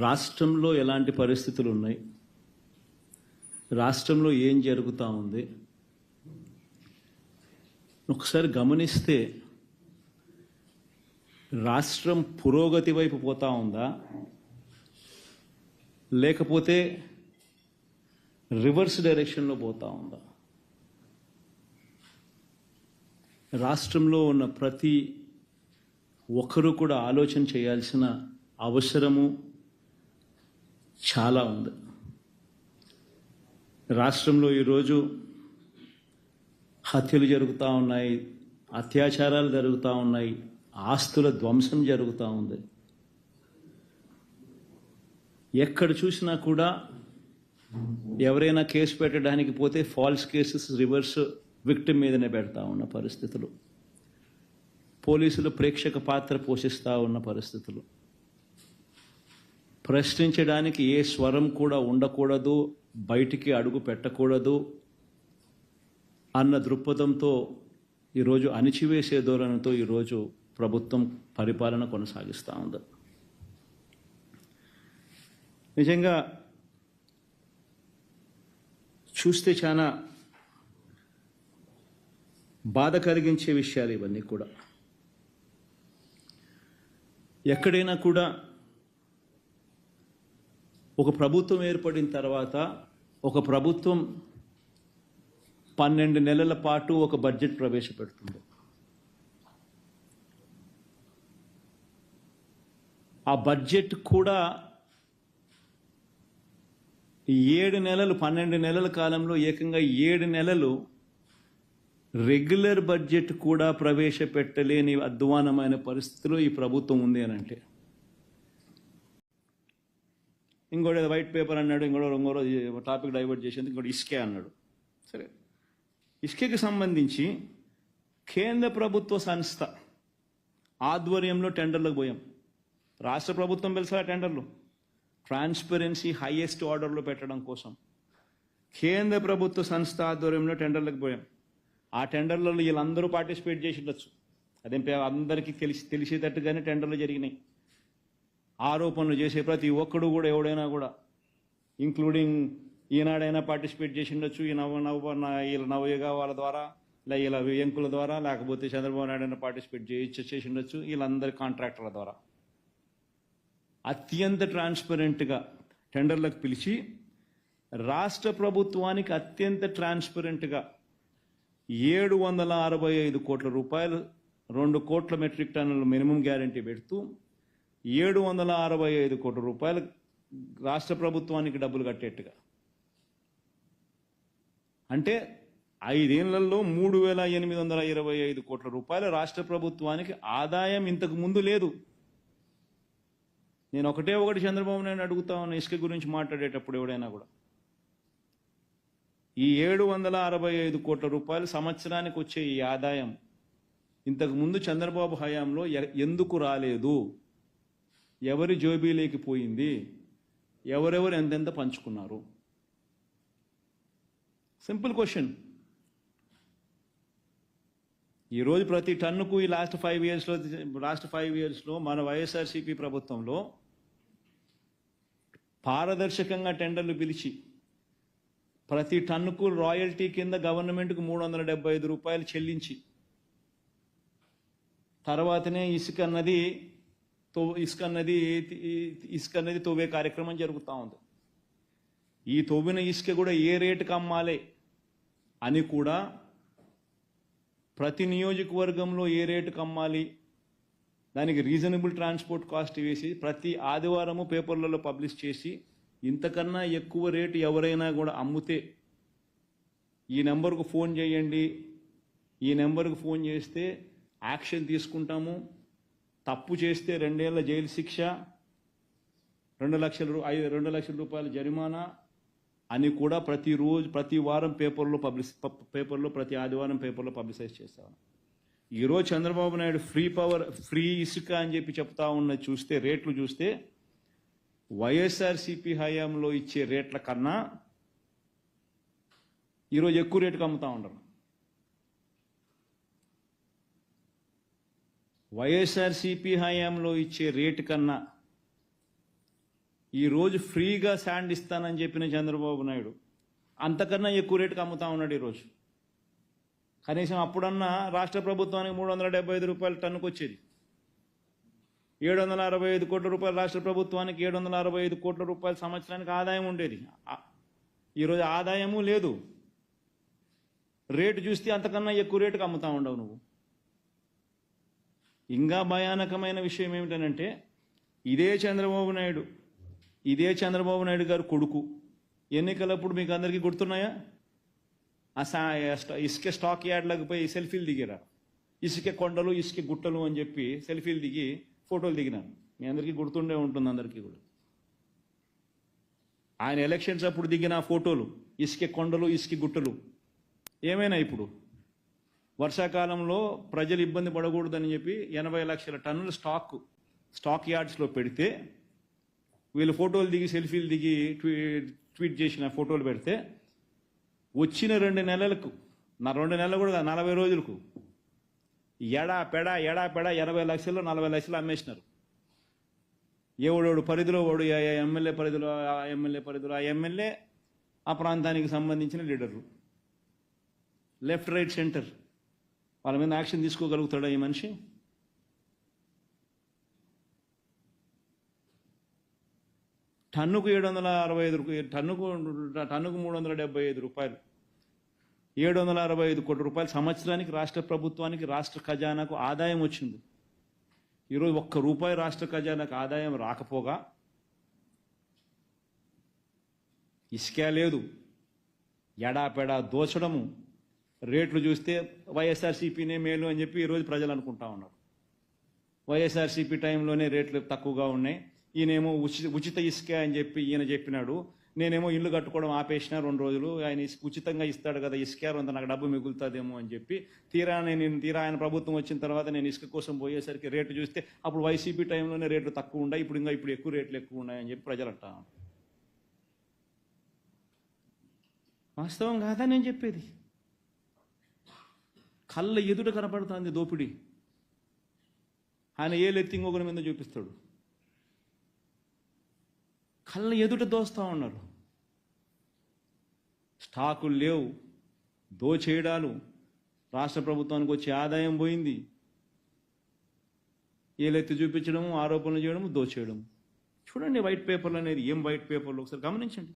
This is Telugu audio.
రాష్ట్రంలో ఎలాంటి పరిస్థితులు ఉన్నాయి? రాష్ట్రంలో ఏం జరుగుతూ ఉంది? ఒకసారి గమనిస్తే రాష్ట్రం పురోగతి వైపు పోతా ఉందా? లేకపోతే రివర్స్ డైరెక్షన్లో పోతా ఉందా? రాష్ట్రంలో ఉన్న ప్రతి ఒక్కరూ కూడా ఆలోచన చేయాల్సిన అవసరము చాలా ఉంది. రాష్ట్రంలో ఈరోజు హత్యలు జరుగుతూ ఉన్నాయి అత్యాచారాలు జరుగుతూ ఉన్నాయి ఆస్తుల ధ్వంసం జరుగుతూ ఉంది. ఎక్కడ చూసినా కూడా ఎవరైనా కేసు పెట్టడానికి పోతే ఫాల్స్ కేసెస్ రివర్స్ విక్టిమ్ మీదనే పెడతా ఉన్న పరిస్థితులు. పోలీసులు ప్రేక్షక పాత్ర పోషిస్తూ ఉన్న పరిస్థితులు. ప్రశ్నించడానికి ఏ స్వరం కూడా ఉండకూడదు బయటికి అడుగు పెట్టకూడదు అన్న దృక్పథంతో ఈరోజు అణిచివేసే ధోరణితో ఈరోజు ప్రభుత్వం పరిపాలన కొనసాగిస్తూ ఉంది. నిజంగా చూస్తే చాలా బాధ కలిగించే విషయాలు ఇవన్నీ కూడా. ఎక్కడైనా కూడా ఒక ప్రభుత్వం ఏర్పడిన తర్వాత ఒక ప్రభుత్వం పన్నెండు నెలల పాటు ఒక బడ్జెట్ ప్రవేశపెడుతుంది. ఆ బడ్జెట్ కూడా ఏడు నెలలు పన్నెండు నెలల కాలంలో ఏకంగా ఏడు నెలలు రెగ్యులర్ బడ్జెట్ కూడా ప్రవేశపెట్టలేని అధ్వానమైన పరిస్థితిలో ఈ ప్రభుత్వం ఉంది అని అంటే ఇంకోటి ఏదో వైట్ పేపర్ అన్నాడు ఇంకోటి ఇంకోరో టాపిక్ డైవర్ట్ చేసేందుకు ఇంకోటి ఇస్కే అన్నాడు. సరే. ఇస్కేకి సంబంధించి కేంద్ర ప్రభుత్వ సంస్థ ఆధ్వర్యంలో టెండర్లకు పోయాం. రాష్ట్ర ప్రభుత్వం పిలిచిన టెండర్లు. ట్రాన్స్పరెన్సీ హైయెస్ట్ ఆర్డర్లో పెట్టడం కోసం కేంద్ర ప్రభుత్వ సంస్థ ఆధ్వర్యంలో టెండర్లకు పోయాం. ఆ టెండర్లలో వీళ్ళందరూ పార్టిసిపేట్ చేసి ఉండొచ్చు. అదేం పే- అందరికీ తెలిసి తెలిసేటట్టుగానే టెండర్లు జరిగినాయి. ఆరోపణలు చేసే ప్రతి ఒక్కడు కూడా ఎవడైనా కూడా ఇంక్లూడింగ్ ఈనాడైనా పార్టిసిపేట్ చేసి ఉండొచ్చు ఈ నవ నవ నా- వీళ్ళ నవయుగ వాళ్ళ ద్వారా లే ఇలా వ్యంకుల ద్వారా లేకపోతే చంద్రబాబు నాయుడు అయినా పార్టిసిపేట్ చేసి చేసి ఉండొచ్చు వీళ్ళందరి కాంట్రాక్టర్ల ద్వారా. అత్యంత ట్రాన్స్పరెంట్గా టెండర్లకు పిలిచి రాష్ట్ర ప్రభుత్వానికి అత్యంత ట్రాన్స్పరెంట్గా ఏడు వందల అరవై ఐదు కోట్ల రూపాయలు రెండు కోట్ల మెట్రిక్ టన్నుల మినిమం గ్యారంటీ పెడుతూ ఏడు వందల అరవై ఐదు కోట్ల రూపాయలు రాష్ట్ర ప్రభుత్వానికి డబ్బులు కట్టేట్టుగా. అంటే ఐదేళ్ళలో మూడు వేల ఎనిమిది వందల ఇరవై ఐదు కోట్ల రూపాయలు రాష్ట్ర ప్రభుత్వానికి ఆదాయం ఇంతకు ముందు లేదు. నేను ఒకటే ఒకటి చంద్రబాబు నాయుడు అడుగుతా ఉన్న ఇసుక గురించి మాట్లాడేటప్పుడు ఎవడైనా కూడా. ఈ ఏడు వందల అరవై ఐదు కోట్ల రూపాయలు సంవత్సరానికి వచ్చే ఈ ఆదాయం ఇంతకుముందు చంద్రబాబు హయాంలో ఎ- ఎందుకు రాలేదు? ఎవరి జోబీలోకి పోయింది? ఎవరెవరు ఎంతెంత పంచుకున్నారు? Simple question. ఈరోజు ప్రతి టన్నుకు ఈ లాస్ట్ ఫైవ్ ఇయర్స్లో లాస్ట్ ఫైవ్ ఇయర్స్లో మన వైఎస్ఆర్సీపీ ప్రభుత్వంలో పారదర్శకంగా టెండర్లు పిలిచి ప్రతి టన్నుకు రాయల్టీ కింద గవర్నమెంట్కు మూడు వందల డెబ్బై ఐదు రూపాయలు చెల్లించి తర్వాతనే ఇసుక అన్నది తో ఇసుక అన్నది ఇసుక అన్నది తవ్వే కార్యక్రమం జరుగుతూ ఉంది. ఈ తవ్విన ఇసుక కూడా ఏ రేటుకి అమ్మాలి అని కూడా ప్రతి నియోజకవర్గంలో ఏ రేటుకి అమ్మాలి? దానికి రీజనబుల్ ట్రాన్స్పోర్ట్ కాస్ట్ వేసి ప్రతి ఆదివారము పేపర్లలో పబ్లిష్ చేసి ఇంతకన్నా ఎక్కువ రేటు ఎవరైనా కూడా అమ్ముతే ఈ నెంబర్కు ఫోన్ చేయండి. ఈ నెంబర్కు ఫోన్ చేస్తే యాక్షన్ తీసుకుంటాము. తప్పు చేస్తే రెండేళ్ళ జైలు శిక్ష రెండు లక్షల రూ ఐదు రెండు లక్షల రూపాయల జరిమానా అని కూడా ప్రతిరోజు ప్రతి వారం పేపర్లో పబ్లిష్ పేపర్లో ప్రతి ఆదివారం పేపర్లో పబ్లిసైజ్ చేస్తాను ఈరోజు Chandrababu Naidu free power free ఇసుక అని చెప్పి చెప్తా ఉన్నది చూస్తే రేట్లు చూస్తే వైఎస్ఆర్సీపీ హయాంలో ఇచ్చే రేట్ల కన్నా ఈరోజు ఎక్కువ రేటుకు అమ్ముతూ ఉండరు. వైఎస్ఆర్సీపీ హయాంలో ఇచ్చే రేటు కన్నా ఈరోజు ఫ్రీగా శాండ్ ఇస్తానని చెప్పిన చంద్రబాబు నాయుడు అంతకన్నా ఎక్కువ రేటుకి అమ్ముతా ఉన్నాడు ఈరోజు కనీసం అప్పుడన్నా రాష్ట్ర ప్రభుత్వానికి మూడు వందల డెబ్బై ఐదు రూపాయలు టన్నుకు వచ్చేది. ఏడు వందల అరవై ఐదు కోట్ల రూపాయలు రాష్ట్ర ప్రభుత్వానికి ఏడు వందల అరవై ఐదు కోట్ల రూపాయల సంవత్సరానికి ఆదాయం ఉండేది. ఈరోజు ఆదాయము లేదు. రేటు చూస్తే అంతకన్నా ఎక్కువ రేటుకి అమ్ముతా ఉండవు నువ్వు. ఇంకా భయానకమైన విషయం ఏమిటనంటే ఇదే చంద్రబాబు నాయుడు ఇదే చంద్రబాబు నాయుడు గారు కొడుకు. ఎన్నికలప్పుడు మీకు అందరికీ గుర్తున్నాయా? ఆ ఇసుక స్టాక్ యార్డ్లకు పోయి సెల్ఫీలు దిగిరా? ఇసుక కొండలు ఇసుక గుట్టలు అని చెప్పి సెల్ఫీలు దిగి ఫోటోలు దిగినాను మీ అందరికీ గుర్తుండే ఉంటుంది అందరికీ కూడా. ఆయన ఎలక్షన్స్ అప్పుడు దిగిన ఫోటోలు ఇసుక కొండలు ఇసుక గుట్టలు. ఏమైనా ఇప్పుడు? వర్షాకాలంలో ప్రజలు ఇబ్బంది పడకూడదని చెప్పి ఎనభై లక్షల టన్నుల స్టాక్ స్టాక్ యార్డ్స్లో పెడితే వీళ్ళు ఫోటోలు దిగి సెల్ఫీలు దిగి ట్వీట్ చేసిన ఫోటోలు పెడితే వచ్చిన రెండు నెలలకు నా రెండు నెలలు కూడా నలభై రోజులకు ఎడా పెడా ఎడా పెడా ఎనభై లక్షలు నలభై లక్షలు అమ్మేసినారు. ఎవడోడు పరిధిలో వాడు ఎమ్మెల్యే పరిధిలో ఆ ఎమ్మెల్యే పరిధిలో ఆ ఎమ్మెల్యే ఆ ప్రాంతానికి సంబంధించిన లీడర్లు లెఫ్ట్ రైట్ సెంటర్. వాళ్ళ మీద యాక్షన్ తీసుకోగలుగుతాడా ఈ మనిషి? టన్నుకు ఏడు వందల అరవై ఐదు టన్నుకు టన్నుకు మూడు వందల డెబ్బై ఐదు రూపాయలు. ఏడు వందల అరవై ఐదు కోట్ల రూపాయలు సంవత్సరానికి రాష్ట్ర ప్రభుత్వానికి రాష్ట్ర ఖజానాకు ఆదాయం వచ్చింది. ఈరోజు ఒక్క రూపాయి రాష్ట్ర ఖజానాకు ఆదాయం రాకపోగా ఇసుక లేదు. ఎడాపెడా దోచడము రేట్లు చూస్తే వైఎస్ఆర్సీపీనే మేలు అని చెప్పి ఈరోజు ప్రజలు అనుకుంటా ఉన్నారు. వైఎస్ఆర్సీపీ టైంలోనే రేట్లు తక్కువగా ఉన్నాయి. ఈయనేమో ఉచిత ఉచిత ఇసుక అని చెప్పి ఈయన చెప్పినాడు. నేనేమో ఇల్లు కట్టుకోవడం ఆపేసిన రెండు రోజులు. ఆయన ఇసుక ఉచితంగా ఇస్తాడు కదా ఇసుక అంత నాకు డబ్బు మిగులుతుందేమో అని చెప్పి తీరా నేను తీరా ఆయన ప్రభుత్వం వచ్చిన తర్వాత నేను ఇసుక కోసం పోయేసరికి రేటు చూస్తే అప్పుడు వైసీపీ టైంలోనే రేట్లు తక్కువ ఉన్నాయి ఇప్పుడు ఇంకా ఇప్పుడు ఎక్కువ రేట్లు ఎక్కువ ఉన్నాయని చెప్పి ప్రజలు అంటాను వాస్తవం కాదా నేను చెప్పేది. కళ్ళ ఎదుట కనపడుతుంది దోపిడీ. ఆయన ఏ లెత్తి ఇంకొకరి మీద చూపిస్తాడు. కళ్ళ ఎదుట దోస్తా ఉన్నారు. స్టాకులు లేవు. దోచేయడాలు. రాష్ట్ర ప్రభుత్వానికి వచ్చే ఆదాయం పోయింది. ఏలెత్తి చూపించడము ఆరోపణలు చేయడము దోచేయడము. చూడండి వైట్ పేపర్లు అనేది ఏం వైట్ పేపర్లు? ఒకసారి గమనించండి.